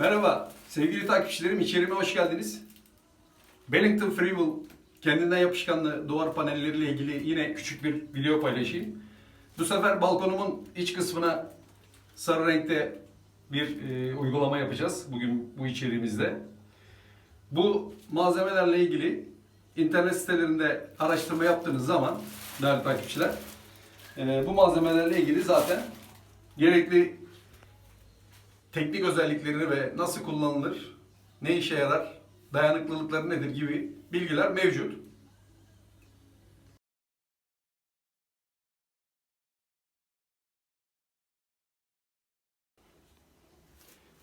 Merhaba sevgili takipçilerim içerime hoş geldiniz. Bellington Freewheel kendinden yapışkanlı duvar panelleriyle ilgili yine küçük bir video paylaşayım. Bu sefer balkonumun iç kısmına sarı renkte bir e, uygulama yapacağız bugün bu içeriğimizde. Bu malzemelerle ilgili internet sitelerinde araştırma yaptığınız zaman değerli takipçiler e, bu malzemelerle ilgili zaten gerekli teknik özelliklerini ve nasıl kullanılır, ne işe yarar, dayanıklılıkları nedir gibi bilgiler mevcut.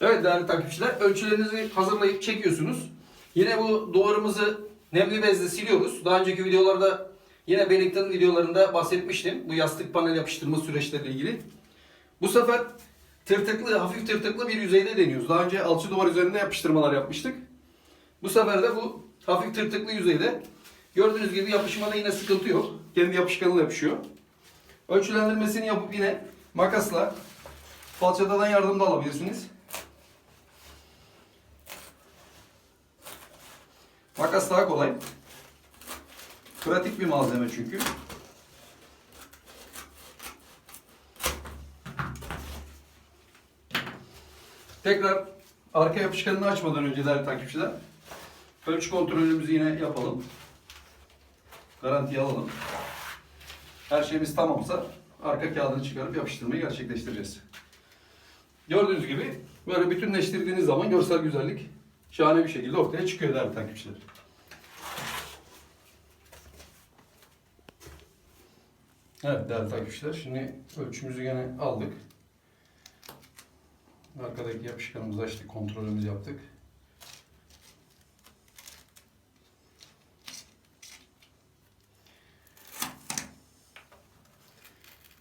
Evet değerli takipçiler, ölçülerinizi hazırlayıp çekiyorsunuz. Yine bu duvarımızı nemli bezle siliyoruz. Daha önceki videolarda yine Bennington videolarında bahsetmiştim. Bu yastık panel yapıştırma süreçleriyle ilgili. Bu sefer tırtıklı, hafif tırtıklı bir yüzeyde deniyoruz. Daha önce alçı duvar üzerinde yapıştırmalar yapmıştık. Bu sefer de bu hafif tırtıklı yüzeyde gördüğünüz gibi yapışmada yine sıkıntı yok. Kendi yapışkanıyla yapışıyor. Ölçülendirmesini yapıp yine makasla falçatadan yardım da alabilirsiniz. Makas daha kolay. Pratik bir malzeme çünkü. Tekrar arka yapışkanını açmadan önce değerli takipçiler ölçü kontrolümüzü yine yapalım. Garantiye alalım. Her şeyimiz tamamsa arka kağıdını çıkarıp yapıştırmayı gerçekleştireceğiz. Gördüğünüz gibi böyle bütünleştirdiğiniz zaman görsel güzellik şahane bir şekilde ortaya çıkıyor değerli takipçiler. Evet değerli takipçiler şimdi ölçümüzü gene aldık. Arkadaki yapışkanımızı açtık, kontrolümüzü yaptık.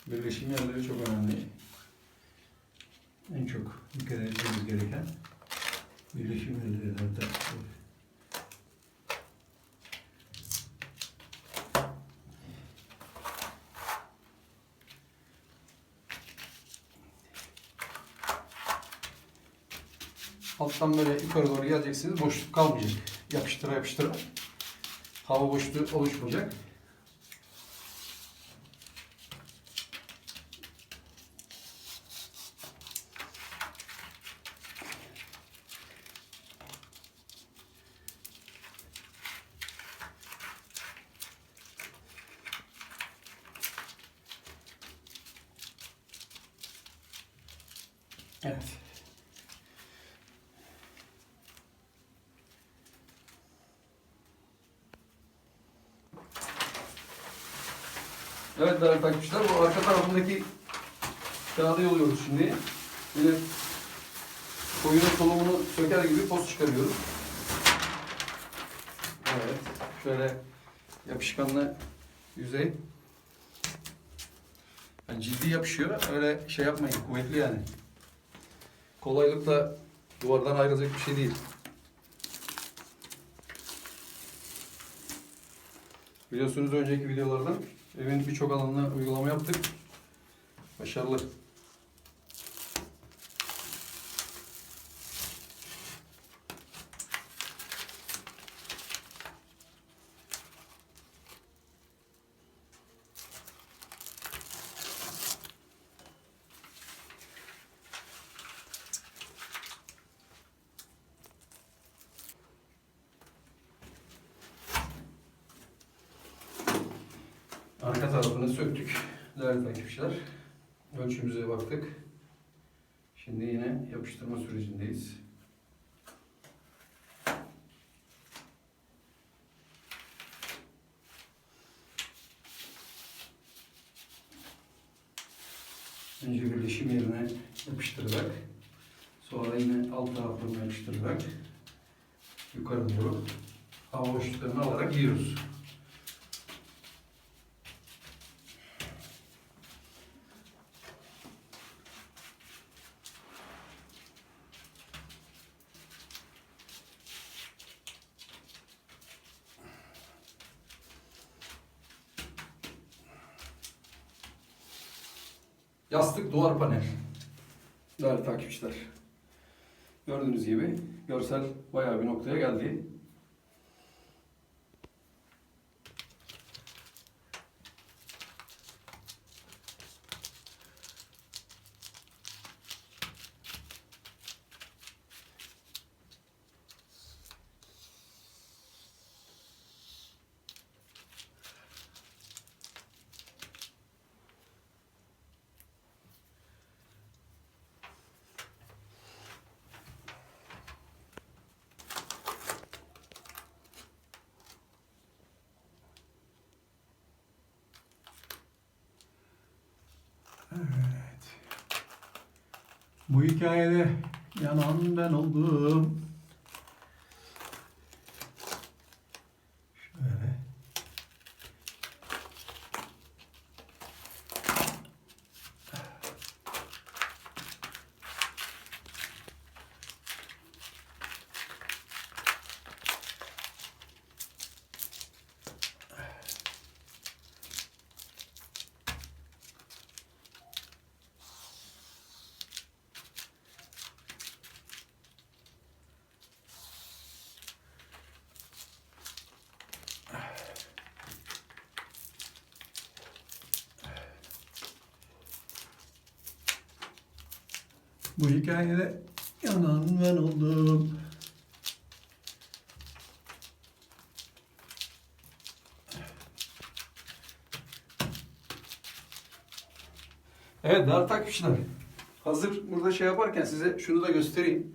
Birleşim yerleri çok önemli. En çok dikkat etmemiz gereken birleşim yerleri zaten. Alttan böyle yukarı doğru geleceksiniz. Boşluk kalmayacak. Yapıştıra yapıştıra. Hava boşluğu oluşmayacak. Evet. Evet değerli takipçiler bu arka tarafındaki kağıdı yoluyoruz şimdi. Yine koyunun solumunu söker gibi poz çıkarıyoruz. Evet. Şöyle yapışkanlı yüzey. Yani ciddi yapışıyor. Öyle şey yapmayın. Kuvvetli yani. Kolaylıkla duvardan ayrılacak bir şey değil. Biliyorsunuz önceki videolardan evin birçok alanına uygulama yaptık. Başarılı. Arka tarafını söktük. Değerli takipçiler. Ölçümüze baktık. Şimdi yine yapıştırma sürecindeyiz. Önce birleşim yerine yapıştırarak, sonra yine alt taraflarına yapıştırarak yukarı doğru hava boşluklarını alarak giyiyoruz. Yastık duvar panel. Değerli takipçiler. Gördüğünüz gibi görsel bayağı bir noktaya geldi. Bu hikayede yanan ben oldum. Bu hikayede yanan ben oldum. Evet değerli takipçiler. Hazır burada şey yaparken size şunu da göstereyim.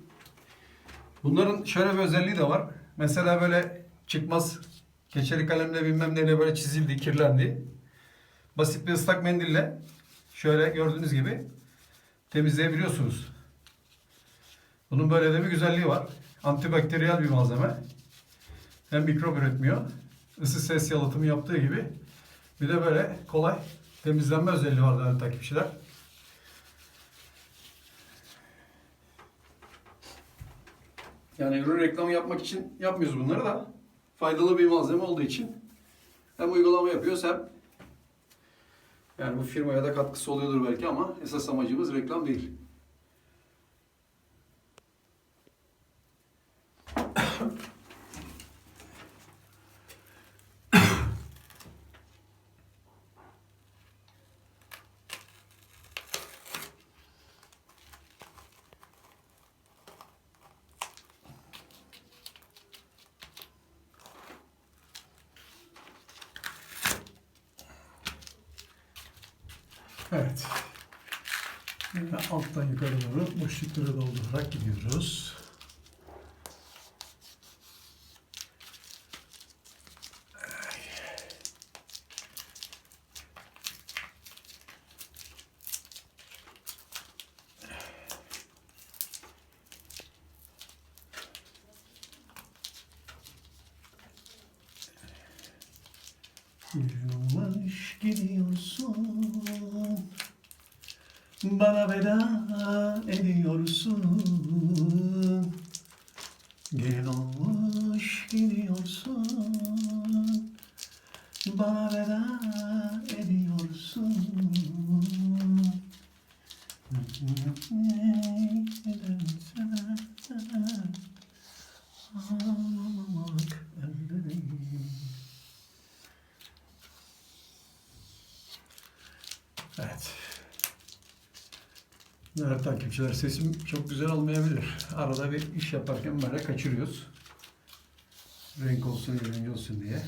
Bunların şöyle bir özelliği de var. Mesela böyle çıkmaz keçeli kalemle bilmem neyle böyle çizildi, kirlendi. Basit bir ıslak mendille şöyle gördüğünüz gibi temizleyebiliyorsunuz. Bunun böyle de bir güzelliği var. Antibakteriyel bir malzeme. Hem mikrop üretmiyor. ısı ses yalıtımı yaptığı gibi. Bir de böyle kolay temizlenme özelliği var değerli takipçiler. Yani ürün reklamı yapmak için yapmıyoruz bunları da. Faydalı bir malzeme olduğu için hem uygulama yapıyoruz hem yani bu firmaya da katkısı oluyordur belki ama esas amacımız reklam değil. Evet. Yine alttan yukarı doğru boşlukları doldurarak gidiyoruz. Yılmış gidiyorsun Bana veda ediyorsun Gelin olmuş gidiyorsun Bana veda ediyorsun Ağlamak elde değil Evet. Evet takipçiler sesim çok güzel olmayabilir. Arada bir iş yaparken böyle kaçırıyoruz. Renk olsun, eğlence olsun diye.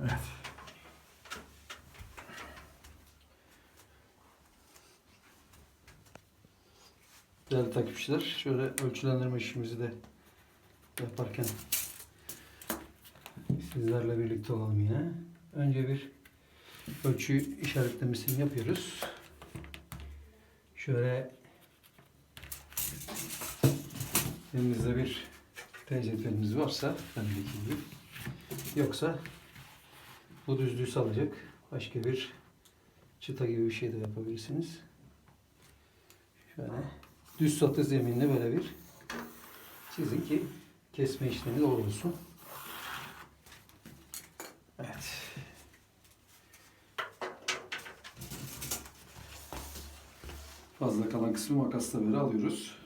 Evet. Değerli takipçiler, şöyle ölçülendirme işimizi de yaparken sizlerle birlikte olalım yine. Önce bir ölçü işaretlemesini yapıyoruz. Şöyle elimizde bir tecrübemiz varsa bendeki gibi yoksa bu düzlüğü salacak başka bir çıta gibi bir şey de yapabilirsiniz. Şöyle düz satı zeminli böyle bir çizin ki kesme işlemi doğru olsun. Evet. Fazla kalan kısmı makasla beri alıyoruz.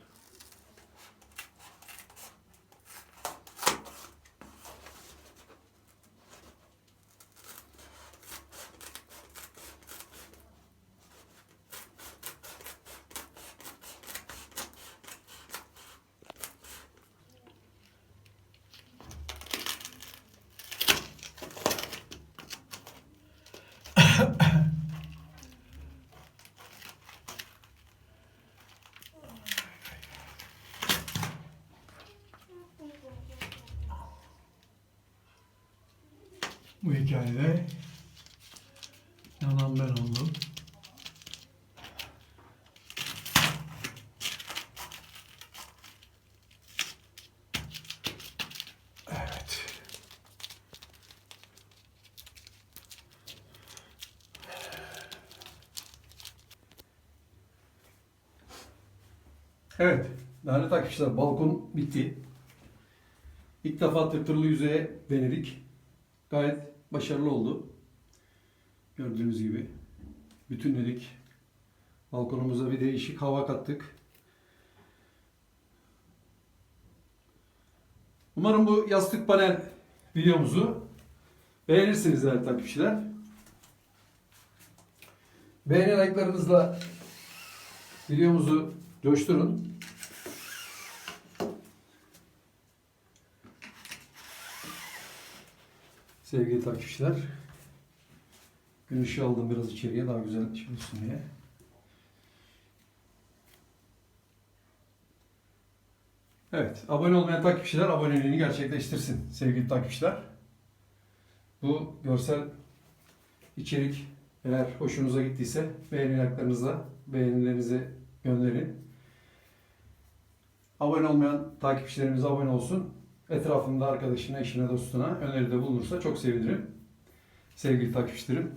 Bu hikayede yanan ben oldum. Evet. Evet, değerli takipçiler balkon bitti. İlk defa tırtırlı yüzeye denedik. Gayet başarılı oldu. Gördüğünüz gibi bütünledik. Balkonumuza bir değişik hava kattık. Umarım bu yastık panel videomuzu beğenirsiniz değerli takipçiler. Beğeni like'larınızla videomuzu coşturun. Sevgili takipçiler. Gün ışığı aldım biraz içeriye daha güzel olsun diye. Evet, abone olmayan takipçiler aboneliğini gerçekleştirsin sevgili takipçiler. Bu görsel içerik eğer hoşunuza gittiyse beğenilerinize, beğenilerinizi gönderin. Abone olmayan takipçilerimiz abone olsun. Etrafında arkadaşına, eşine, dostuna öneride bulunursa çok sevinirim. Sevgili takipçilerim.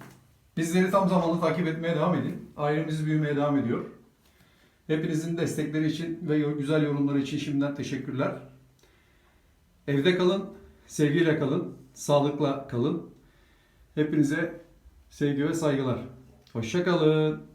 Bizleri tam zamanlı takip etmeye devam edin. Ailemiz büyümeye devam ediyor. Hepinizin destekleri için ve güzel yorumları için şimdiden teşekkürler. Evde kalın, sevgiyle kalın, sağlıkla kalın. Hepinize sevgi ve saygılar. Hoşça kalın.